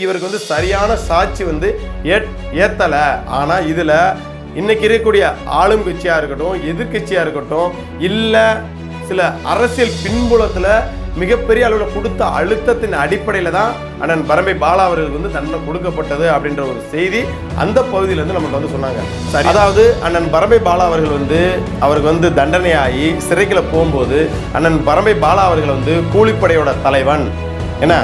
இவருக்கு வந்து சரியான சாட்சி வந்து ஏத் ஏத்தல. ஆனா இதுல இன்னைக்கு இருக்கக்கூடிய ஆளும் கட்சியா இருக்கட்டும் எதிர்க்கட்சியா இருக்கட்டும் இல்ல சில அரசியல் பின்புலத்துல மிகப்பெரிய அளவில் கொடுத்த அழுத்தத்தின் அடிப்படையில தான் அண்ணன் பரம்பை பாலா அவர்களுக்கு வந்து தண்டனை கொடுக்கப்பட்டது அப்படின்ற ஒரு செய்தி அந்த பகுதியில இருந்து நமக்கு வந்து சொன்னாங்க. சரி அதாவது அண்ணன் பரம்பை பாலா அவர்கள் வந்து அவருக்கு வந்து தண்டனையாகி சிறைக்குள்ள போகும்போது அண்ணன் பரம்பை பாலா அவர்கள் வந்து கூலிப்படையோட தலைவன். என்ன?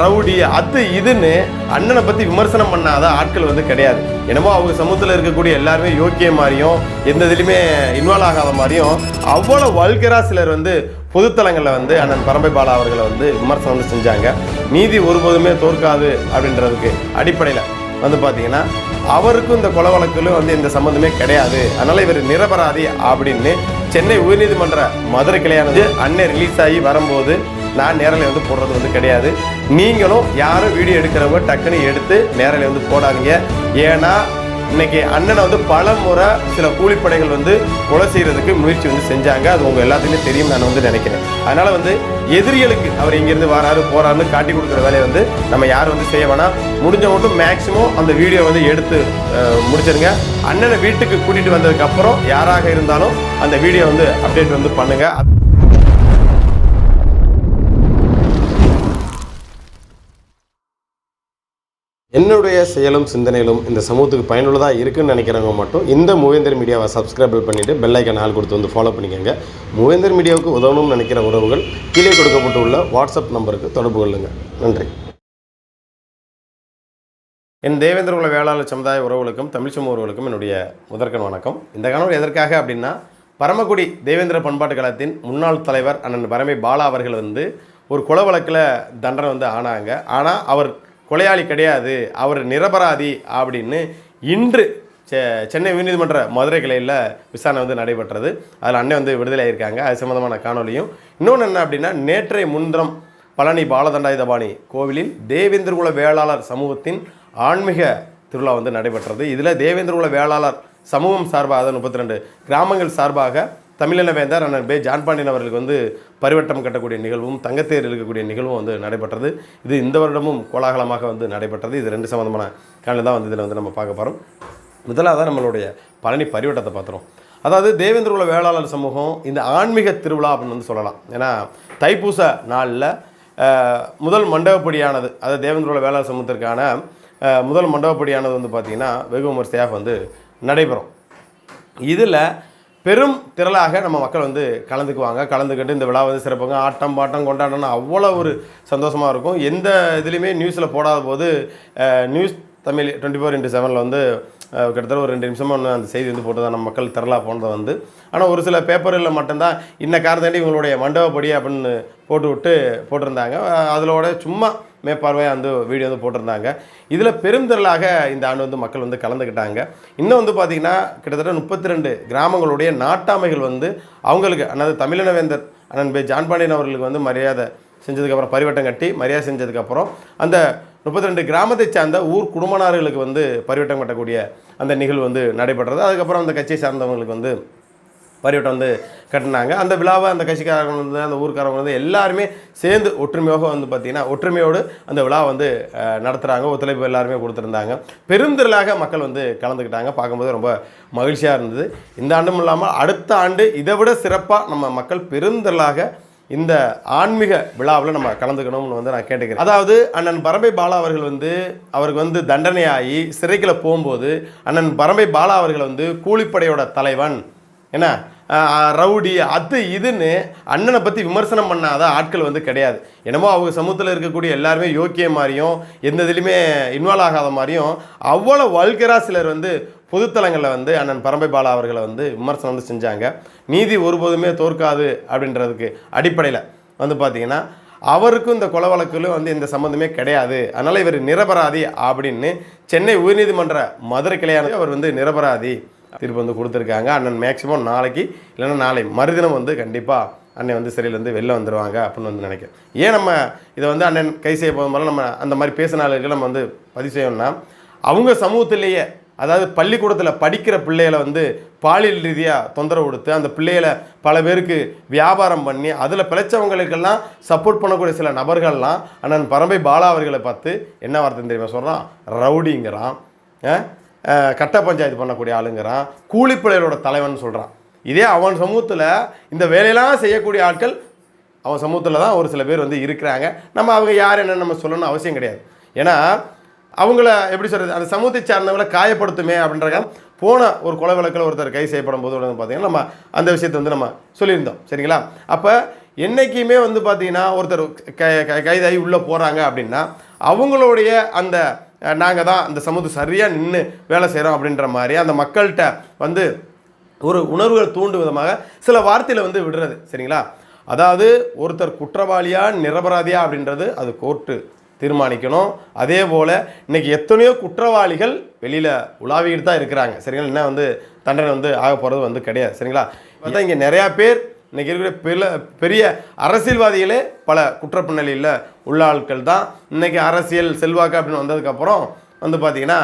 ரவுடி அது இதுன்னு அண்ணனை பத்தி விமர்சனம் பண்ணாத ஆட்கள் வந்து கிடையாது. என்னமோ அவங்க சமூகத்தில் இருக்கக்கூடிய எல்லாருமே யோக்கிய மாதிரியும் எந்த இதுலையுமே இன்வால்வ் ஆகாத மாதிரியும் அவ்வளோ வல்கரா சிலர் வந்து பொதுத்தலங்களில் வந்து அண்ணன் பரம்பை பாலா அவர்களை வந்து விமர்சனம் வந்து செஞ்சாங்க. நீதி ஒருபோதுமே தோற்காது அப்படின்றதுக்கு அடிப்படையில் வந்து பார்த்தீங்கன்னா அவருக்கும் இந்த கொலை வழக்கிலும் வந்து எந்த சம்மந்தமே கிடையாது. அதனால் இவர் நிரபராதி அப்படின்னு சென்னை உயர்நீதிமன்ற மதுரை கிளையானது அன்னை ரிலீஸ் ஆகி வரும்போது நான் நேரில் வந்து போடுறது வந்து கிடையாது. நீங்களும் யாரும் வீடியோ எடுக்கிறவங்க டக்குன்னு எடுத்து நேரில் வந்து போடாதீங்க. ஏன்னா இன்னைக்கு அண்ணனை வந்து பல முறை சில கூலிப்படைகள் வந்து கொலை செய்யறதுக்கு முயற்சி வந்து செஞ்சாங்க. அது உங்க எல்லாத்துக்குமே தெரியும் நான் வந்து நினைக்கிறேன். அதனால வந்து எதிரிகளுக்கு அவர் இங்கிருந்து வராரு போறாருன்னு காட்டி கொடுக்குற வேலையை வந்து நம்ம யாரும் வந்து செய்ய வேணாம். முடிஞ்ச மட்டும் மேக்சிமம் அந்த வீடியோ வந்து எடுத்து முடிச்சிருங்க. அண்ணனை வீட்டுக்கு கூட்டிட்டு வந்ததுக்கு அப்புறம் யாராக இருந்தாலும் அந்த வீடியோ வந்து அப்டேட் வந்து பண்ணுங்க. என்னுடைய செயலும் சிந்தனையிலும் இந்த சமூகத்துக்கு பயனுள்ளதாக இருக்குன்னு நினைக்கிறவங்க மட்டும் இந்த மூவேந்தர் மீடியாவை சப்ஸ்கிரைபிள் பண்ணிவிட்டு பெல்லைக்கன் ஆள் கொடுத்து வந்து ஃபாலோ பண்ணிக்கோங்க. மூவேந்தர் மீடியாவுக்கு உதவணும்னு நினைக்கிற உறவுகள் கீழே கொடுக்கப்பட்டுள்ள வாட்ஸ்அப் நம்பருக்கு தொடர்பு கொள்ளுங்கள் நன்றி. என் தேவேந்திர உள்ள வேளாளர் சமுதாய உறவுகளுக்கும் தமிழ் சமூக உறவுகளுக்கும் என்னுடைய முதற்கண் வணக்கம். இந்த கணவர் எதற்காக அப்படின்னா பரமக்குடி தேவேந்திர பண்பாட்டு கழகத்தின் முன்னாள் தலைவர் அண்ணன் பரமை பாலா அவர்கள் வந்து ஒரு குல வழக்கில் தண்டனை வந்து ஆனாங்க. ஆனால் அவர் கொலையாளி கிடையாது அவர் நிரபராதி அப்படின்னு இன்று செ சென்னை உயர்நீதிமன்ற மதுரை கிளையில் விசாரணை வந்து நடைபெற்றது. அதில் அண்ணன் வந்து விடுதலை ஆகியிருக்காங்க அது சம்மந்தமான காணொலியும். இன்னொன்று என்ன அப்படின்னா நேற்றைய முன்தினம் பழனி பாலதண்டாயுதபாணி கோவிலில் தேவேந்திரகுல வேளாளர் சமூகத்தின் ஆன்மீக திருவிழா வந்து நடைபெற்றது. இதில் தேவேந்திரகுல வேளாளர் சமூகம் சார்பாக அதாவது முப்பத்தி ரெண்டு கிராமங்கள் சார்பாக தமிழின வேந்தர் அண்ணன் பே ஜான்பாண்டியன் அவர்களுக்கு வந்து பரிவட்டம் கட்டக்கூடிய நிகழ்வும் தங்கத்தேர் இருக்கக்கூடிய நிகழ்வும் வந்து நடைபெற்றது. இது இந்த வருடமும் கோலாகலமாக வந்து நடைபெற்றது. இது ரெண்டு சம்மந்தமான காலையில் தான் வந்து இதில் வந்து நம்ம பார்க்க போகிறோம் முதலாக தான் நம்மளுடைய பழனி பரிவட்டத்தை பார்த்துறோம் அதாவது தேவேந்திரகுல வேளாளர் சமூகம் இந்த ஆன்மீக திருவிழா அப்படின்னு வந்து சொல்லலாம். ஏன்னா தைப்பூச நாளில் முதல் மண்டபப்படியானது அதாவது உள்ள வேளாளர் சமூகத்திற்கான முதல் மண்டபப்படியானது வந்து பார்த்திங்கன்னா வெகு விமர்சையாக வந்து நடைபெறும். இதில் பெரும் திரளாக நம்ம மக்கள் வந்து கலந்துக்குவாங்க. கலந்துக்கிட்டு இந்த விழா வந்து சிறப்புங்க. ஆட்டம் பாட்டம் கொண்டாடணும் அவ்வளோ ஒரு சந்தோஷமாக இருக்கும். எந்த இதுலேயுமே நியூஸில் போடாத போது news Tamil twenty four into செவனில் வந்து கிட்டத்தட்ட ஒரு ரெண்டு நிமிஷமாக ஒன்று அந்த செய்தி வந்து போட்டு நம்ம மக்கள் திரளாக போனதை வந்து. ஆனால் ஒரு சில பேப்பரில் மட்டும்தான் இன்ன காரணத்தாண்டி இவங்களுடைய மண்டபப்படி அப்படின்னு போட்டு விட்டு போட்டிருந்தாங்க அதில் அதிலோட சும்மா மேற்பார்வையாக வந்து வீடியோ வந்து போட்டிருந்தாங்க. இதில் பெருந்திரளாக இந்த ஆண்டு வந்து மக்கள் வந்து கலந்துக்கிட்டாங்க. இன்னும் வந்து பார்த்திங்கன்னா கிட்டத்தட்ட முப்பத்தி ரெண்டு கிராமங்களுடைய நாட்டாமைகள் வந்து அவங்களுக்கு அதாவது தமிழினவேந்தர் அண்ணன் பே ஜான்பாண்டியன் அவர்களுக்கு வந்து மரியாதை செஞ்சதுக்கப்புறம் பரிவட்டம் கட்டி மரியாதை செஞ்சதுக்கப்புறம் அந்த முப்பத்தி ரெண்டு கிராமத்தை சார்ந்த ஊர் குடும்பனார்களுக்கு வந்து பரிவட்டம் கட்டக்கூடிய அந்த நிகழ்வு வந்து நடைபெற்றது. அதுக்கப்புறம் அந்த கட்சியை சார்ந்தவங்களுக்கு வந்து பரிவட்டம் வந்து கட்டினாங்க. அந்த விழாவை அந்த கட்சிக்காரங்க வந்து அந்த ஊர்க்காரங்க வந்து எல்லாருமே சேர்ந்து ஒற்றுமையாக வந்து பார்த்திங்கன்னா ஒற்றுமையோடு அந்த விழா வந்து நடத்துகிறாங்க ஒத்துழைப்பு எல்லாருமே கொடுத்துருந்தாங்க. பெருந்திரளாக மக்கள் வந்து கலந்துக்கிட்டாங்க. பார்க்கும்போது ரொம்ப மகிழ்ச்சியாக இருந்தது. இந்த ஆண்டும் இல்லாமல் அடுத்த ஆண்டு இதை விட சிறப்பாக நம்ம மக்கள் பெருந்திரளாக இந்த ஆன்மீக விழாவில் நம்ம கலந்துக்கணும்னு வந்து நான் கேட்டுக்கிறேன். அதாவது அண்ணன் பரம்பை பாலா அவர்கள் வந்து அவருக்கு வந்து தண்டனையாகி சிறைக்குள்ள போகும்போது அண்ணன் பரம்பை பாலா அவர்கள் வந்து கூலிப்படையோட தலைவன். என்ன? ரவுடி அது இதுன்னு அண்ணனை பற்றி விமர்சனம் பண்ணாத ஆட்கள் வந்து கிடையாது. என்னமோ அவங்க சமூகத்தில் இருக்கக்கூடிய எல்லாருமே யோக்கிய மாதிரியும் எந்த இதுலையுமே இன்வால்வ் ஆகாத மாதிரியும் அவ்வளோ வல்கரா சிலர் வந்து பொதுத்தலங்களில் வந்து அண்ணன் பரம்பை பாலா அவர்களை வந்து விமர்சனம் வந்து செஞ்சாங்க. நீதி ஒருபோதுமே தோற்காது அப்படின்றதுக்கு அடிப்படையில் வந்து பார்த்திங்கன்னா அவருக்கும் இந்த கொலை வழக்கிலும் வந்து எந்த சம்மந்தமே கிடையாது. அதனால் இவர் நிரபராதி அப்படின்னு சென்னை உயர்நீதிமன்ற மதுரை கிளையானது அவர் வந்து நிரபராதி. தீர்ப்பு வந்து கொடுத்துருக்காங்க. அண்ணன் மேக்சிமம் நாளைக்கு இல்லைன்னா நாளை மறுதினம் வந்து கண்டிப்பாக அண்ணன் வந்து சிறையிலேருந்து வெளில வந்துடுவாங்க அப்படின்னு வந்து நினைக்கிறேன். ஏன் நம்ம இதை வந்து அண்ணன் கை செய்ய போகும்போது நம்ம அந்த மாதிரி பேசினாளுக்கு நம்ம வந்து பதிவு செய்யணும்னா அவங்க சமூகத்திலேயே அதாவது பள்ளிக்கூடத்தில் படிக்கிற பிள்ளைகளை வந்து பாலியல் ரீதியாக தொந்தரவு கொடுத்து அந்த பிள்ளைகளை பல பேருக்கு வியாபாரம் பண்ணி அதில் பிழைச்சவங்களுக்கெல்லாம் சப்போர்ட் பண்ணக்கூடிய சில நபர்கள்லாம் அண்ணன் பரம்பை பாலா அவர்களை பார்த்து என்ன வார்த்தை தெரியுமா சொல்கிறான் ரவுடிங்கிறான். கட்ட பஞ்சாயத்து பண்ணக்கூடிய ஆளுங்கிறான். கூலிப்பிள்ளையரோட தலைவன் சொல்கிறான் இதே அவன் சமூகத்தில் இந்த வேலையெல்லாம் செய்யக்கூடிய ஆட்கள் அவன் சமூகத்தில் தான் ஒரு சில பேர் வந்து இருக்கிறாங்க. நம்ம அவங்க யார் என்னன்னு நம்ம சொல்லணும்னு அவசியம் கிடையாது. ஏன்னா அவங்கள எப்படி சொல்கிறது அந்த சமூகத்தை சார்ந்தவங்களை காயப்படுத்துமே அப்படின்றக்க போன ஒரு கொலை வழக்கில் ஒருத்தர் கை செய்யப்படும் போது பார்த்தீங்கன்னா நம்ம அந்த விஷயத்தை வந்து நம்ம சொல்லியிருந்தோம். சரிங்களா? அப்போ என்றைக்குமே வந்து பார்த்திங்கன்னா ஒருத்தர் கை க- கைதாகி உள்ளே போகிறாங்க அப்படின்னா அவங்களுடைய அந்த நாங்கள் தான் இந்த சமூகத்தை சரியாக நின்று வேலை செய்கிறோம் அப்படின்ற மாதிரி அந்த மக்கள்கிட்ட வந்து ஒரு உணர்வுகள் தூண்டும் விதமாக சில வார்த்தையில் வந்து விடுறது சரிங்களா? அதாவது ஒருத்தர் குற்றவாளியா நிரபராதியா அப்படின்றது அது கோர்ட்டு தீர்மானிக்கணும். அதே போல் இன்றைக்கி எத்தனையோ குற்றவாளிகள் வெளியில் உலாவிக்கிட்டு தான் இருக்கிறாங்க சரிங்களா? என்ன வந்து தண்டனை வந்து ஆக போகிறது வந்து கிடையாது சரிங்களா? பார்த்தா இங்கே நிறையா பேர் இன்றைக்கி இருக்கிற பெல பெரிய அரசியல்வாதிகளே பல குற்றப்பின்னணியில் உள்ள ஆட்கள் தான். இன்றைக்கி அரசியல் செல்வாக்கு அப்படின்னு வந்ததுக்கப்புறம் வந்து பார்த்திங்கன்னா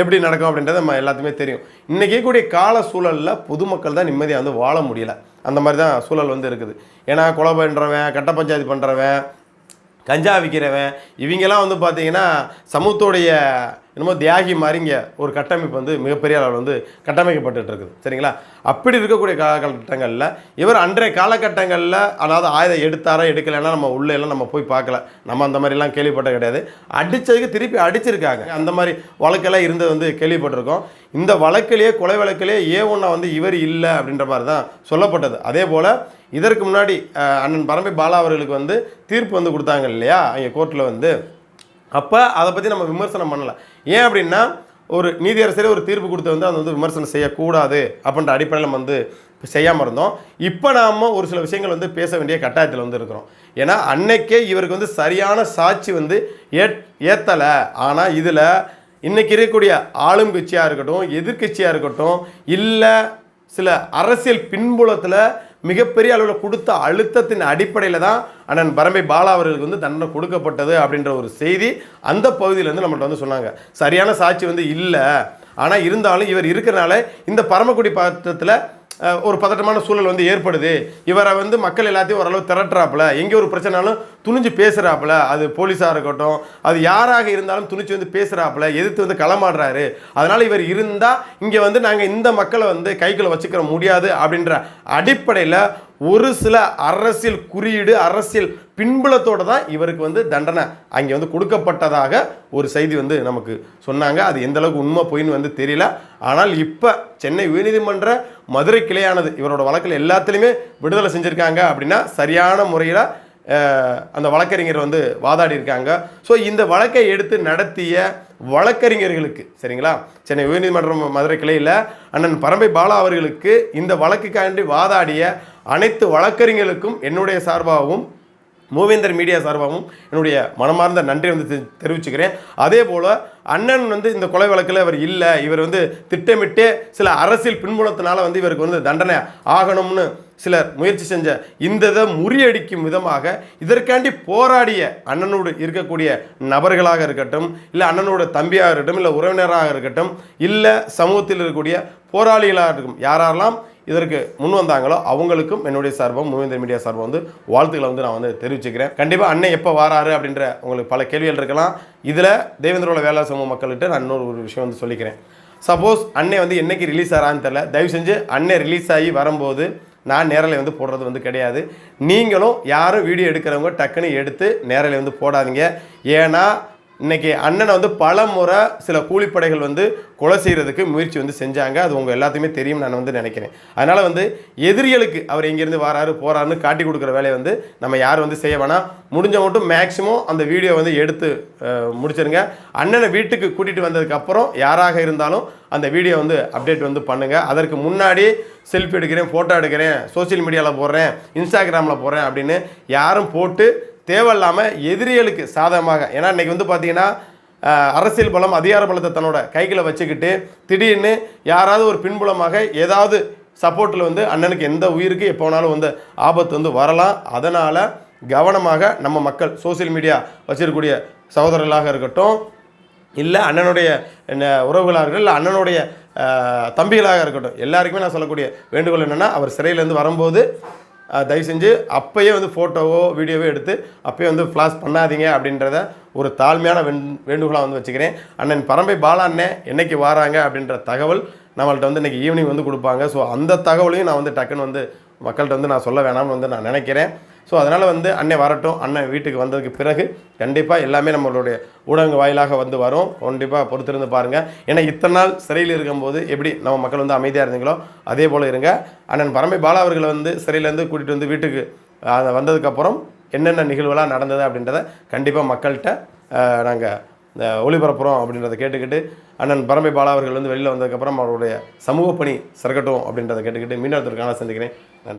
எப்படி நடக்கும் அப்படின்றது நம்ம எல்லாத்துக்குமே தெரியும். இன்றைக்கி கூடிய கால சூழலில் பொதுமக்கள் தான் நிம்மதியாக வந்து வாழ முடியல. அந்த மாதிரி தான் சூழல் வந்து இருக்குது. ஏன்னா கொலை பண்ணுறவன் கட்ட பஞ்சாயத்து பண்ணுறவன் கஞ்சா விற்கிறவன் இவங்கெல்லாம் வந்து பார்த்திங்கன்னா சமூகத்துடைய என்னமோ தியாகி மாறிங்க. ஒரு கட்டமைப்பு வந்து மிகப்பெரிய அளவில் வந்து கட்டமைக்கப்பட்டுட்டு இருக்குது சரிங்களா? அப்படி இருக்கக்கூடிய காலகட்டங்களில் இவர் அன்றைய காலகட்டங்களில் அதாவது ஆயுதம் எடுத்தாரா எடுக்கலைன்னா நம்ம உள்ளே எல்லாம் நம்ம போய் பார்க்கல. நம்ம அந்த மாதிரிலாம் கேள்விப்பட்ட கிடையாது. அடித்ததுக்கு திருப்பி அடிச்சிருக்காங்க. அந்த மாதிரி வழக்கெல்லாம் இருந்தது வந்து கேள்விப்பட்டிருக்கோம். இந்த வழக்கிலேயே கொலை வழக்கிலேயே ஏ ஒன்றா வந்து இவர் இல்லை அப்படின்ற மாதிரி தான் சொல்லப்பட்டது. அதே போல் இதற்கு முன்னாடி அண்ணன் பரம்பை பாலா அவர்களுக்கு வந்து தீர்ப்பு வந்து கொடுத்தாங்க இல்லையா? அங்கே கோர்ட்டில் வந்து அப்போ அதை பற்றி நம்ம விமர்சனம் பண்ணலை. ஏன் அப்படின்னா ஒரு நீதியரசரே ஒரு தீர்ப்பு கொடுத்து வந்து அதை வந்து விமர்சனம் செய்யக்கூடாது அப்படின்ற அடிப்படையில் நம்ம வந்து செய்யாமல் இருந்தோம். இப்போ நாம் ஒரு சில விஷயங்கள் வந்து பேச வேண்டிய கட்டாயத்தில் வந்து இருக்கிறோம். ஏன்னா அன்னைக்கே இவருக்கு வந்து சரியான சாட்சி வந்து ஏ ஏற்றலை ஆனால் இதில் இன்றைக்கி இருக்கக்கூடிய ஆளும் கட்சியாக இருக்கட்டும் எதிர்க்கட்சியாக இருக்கட்டும் இல்லை சில அரசியல் பின்புலத்தில் மிகப்பெரிய அளவில் கொடுத்த அழுத்தத்தின் அடிப்படையில் தான் அண்ணன் பரம்பை பாலா அவர்களுக்கு வந்து தண்டனை கொடுக்கப்பட்டது அப்படின்ற ஒரு செய்தி அந்த பகுதியிலேருந்து நம்மள்ட்ட வந்து சொன்னாங்க. சரியான சாட்சி வந்து இல்லை. ஆனால் இருந்தாலும் இவர் இருக்கிறனால இந்த பரமக்குடி பாத்திரத்தில் ஒரு பதட்டமான சூழல் வந்து ஏற்படுது. இவரை வந்து மக்கள் எல்லாத்தையும் ஓரளவு திரட்டுறாப்புல. எங்கே ஒரு பிரச்சனாலும் துணிஞ்சு பேசுகிறாப்புல அது போலீஸாக இருக்கட்டும் அது யாராக இருந்தாலும் துணிச்சு வந்து பேசுகிறாப்புல எதிர்த்து வந்து களமாடுறாரு. அதனால் இவர் இருந்தால் இங்கே வந்து நாங்கள் இந்த மக்களை வந்து கைக்குள்ளே வச்சுக்கிற முடியாது அப்படின்ற அடிப்படையில் ஒரு சில அரசியல் குறியீடு அரசியல் பின்புலத்தோடு தான் இவருக்கு வந்து தண்டனை அங்கே வந்து கொடுக்கப்பட்டதாக ஒரு செய்தி வந்து நமக்கு சொன்னாங்க. அது எந்த அளவுக்கு உண்மை பொய்ன்னு வந்து தெரியல. ஆனால் இப்போ சென்னை உயர்நீதிமன்ற மதுரை கிளையானது இவரோட வழக்கில் எல்லாத்துலேயுமே விடுதலை செஞ்சுருக்காங்க அப்படின்னா சரியான முறையில் அந்த வழக்கறிஞர் வந்து வாதாடி இருக்காங்க. ஸோ இந்த வழக்கை எடுத்து நடத்திய வழக்கறிஞர்களுக்கு சரிங்களா? சென்னை உயர்நீதிமன்றம் மதுரை கிளையில் அண்ணன் பரம்பை பாலா அவர்களுக்கு இந்த வழக்குக்காண்டி வாதாடிய அனைத்து வழக்கறிஞர்களுக்கும் என்னுடைய சார்பாகவும் மூவேந்தர் மீடியா சார்பாகவும் என்னுடைய மனமார்ந்த நன்றி வந்து தெ- தெரிவிச்சுக்கிறேன். அதே போல் அண்ணன் வந்து இந்த கொலை வழக்கில் இவர் இல்லை. இவர் வந்து திட்டமிட்டே சில அரசியல் பின்புலத்தினால வந்து இவருக்கு வந்து தண்டனை ஆகணும்னு சிலர் முயற்சி செஞ்ச இந்த இதை முறியடிக்கும் விதமாக இதற்காண்டி போராடிய அண்ணனோடு இருக்கக்கூடிய நபர்களாக இருக்கட்டும் இல்லை அண்ணனோட தம்பியாக இருக்கட்டும் இல்லை உறவினராக இருக்கட்டும் இல்லை சமூகத்தில் இருக்கக்கூடிய போராளிகளாக இருக்கும் யாரெல்லாம் இதற்கு முன் வந்தாங்களோ அவங்களுக்கும் என்னுடைய சார்பம் மூவேந்தர் மீடியா சார்பம் வந்து வாழ்த்துக்களை வந்து நான் வந்து தெரிவிச்சுக்கிறேன். கண்டிப்பாக அண்ணன் எப்போ வராரு அப்படின்ற உங்களுக்கு பல கேள்விகள் இருக்கலாம். இதில் தேவேந்திரோட வேலை சமூக மக்கள்கிட்ட நான் இன்னொரு ஒரு விஷயம் வந்து சொல்லிக்கிறேன். சப்போஸ் அண்ணன் வந்து என்னைக்கு ரிலீஸ் ஆகிறான்னு தெரில தயவு செஞ்சு அண்ணன் ரிலீஸ் ஆகி வரும்போது நான் நேரலை வந்து போடுறது வந்து கிடையாது. நீங்களும் யாரும் வீடியோ எடுக்கிறவங்க டக்குன்னு எடுத்து நேரலை வந்து போடாதீங்க. ஏன்னா இன்றைக்கி அண்ணனை வந்து பல முறை சில கூலிப்படைகள் வந்து கொலை செய்கிறதுக்கு முயற்சி வந்து செஞ்சாங்க. அது உங்கள் எல்லாத்தையுமே தெரியும் நான் வந்து நினைக்கிறேன். அதனால் வந்து எதிரிகளுக்கு அவர் எங்கேருந்து வராரு போகிறாருன்னு காட்டி கொடுக்குற வேலையை வந்து நம்ம யார் வந்து செய்ய வேணாம். முடிஞ்ச மட்டும் மேக்ஸிமம் அந்த வீடியோ வந்து எடுத்து முடிச்சிருங்க. அண்ணனை வீட்டுக்கு கூட்டிகிட்டு வந்ததுக்கப்புறம் யாராக இருந்தாலும் அந்த வீடியோ வந்து அப்டேட் வந்து பண்ணுங்கள் அதற்கு முன்னாடி செல்ஃபி எடுக்கிறேன் ஃபோட்டோ எடுக்கிறேன் சோஷியல் மீடியாவில் போடுறேன் இன்ஸ்டாகிராமில் போடுறேன் அப்படின்னு யாரும் போட்டு தேவையில்லாமல் எதிரிகளுக்கு சாதகமாக. ஏன்னா இன்றைக்கி வந்து பார்த்தீங்கன்னா அரசியல் பலம் அதிகார பலத்தை தன்னோட கைகளை வச்சுக்கிட்டு திடீர்னு யாராவது ஒரு பின்புலமாக ஏதாவது சப்போர்ட்டில் வந்து அண்ணனுக்கு எந்த உயிருக்கு எப்போ வேணாலும் வந்து ஆபத்து வந்து வரலாம். அதனால் கவனமாக நம்ம மக்கள் சோஷியல் மீடியா வச்சிருக்கக்கூடிய சகோதரர்களாக இருக்கட்டும் இல்லை அண்ணனுடைய உறவுகளாக இருக்கட்டும் இல்லை அண்ணனுடைய தம்பிகளாக இருக்கட்டும் எல்லாருக்குமே நான் சொல்லக்கூடிய வேண்டுகோள் என்னென்னா அவர் சிறையிலேருந்து வரும்போது தயவு செஞ்சு அப்பயே வந்து ஃபோட்டோவோ வீடியோவோ எடுத்து அப்போயே வந்து ஃப்ளாஷ் பண்ணாதீங்க அப்படின்றத ஒரு தாழ்மையான வெண் வேண்டுகோளாக வந்து வச்சுக்கிறேன். அண்ணன் பரம்பை பாலா அண்ணன் என்னைக்கு வராங்க அப்படின்ற தகவல் நம்மள்ட்ட வந்து இன்றைக்கி ஈவினிங் வந்து கொடுப்பாங்க. ஸோ அந்த தகவலையும் நான் வந்து டக்குன்னு வந்து மக்கள்கிட்ட வந்து நான் சொல்ல வேணாம்னு வந்து நான் நினைக்கிறேன். ஸோ அதனால் வந்து அன்னை வரட்டும். அண்ணன் வீட்டுக்கு வந்ததுக்கு பிறகு கண்டிப்பாக எல்லாமே நம்மளுடைய ஊடகங்கள் வாயிலாக வந்து வரும். கண்டிப்பாக பொறுத்திருந்து பாருங்கள் ஏன்னா இத்தனை நாள் சிறையில் இருக்கும்போது எப்படி நம்ம மக்கள் வந்து அமைதியாக இருந்தீங்களோ அதே போல் இருங்க. அண்ணன் பரம்பை பாலா அவர்களை வந்து சிறையிலேருந்து கூட்டிகிட்டு வந்து வீட்டுக்கு அதை வந்ததுக்கப்புறம் என்னென்ன நிகழ்வுலாம் நடந்தது அப்படின்றத கண்டிப்பாக மக்கள்கிட்ட நாங்கள் ஒளிபரப்புகிறோம் அப்படின்றத கேட்டுக்கிட்டு அண்ணன் பரம்பை பாலா அவர்கள் வந்து வெளியில் வந்ததுக்கப்புறம் அவருடைய சமூக பணி சிறக்கட்டும் அப்படின்றத கேட்டுக்கிட்டு மீண்டும் சந்திக்கிறேன். நன்றி.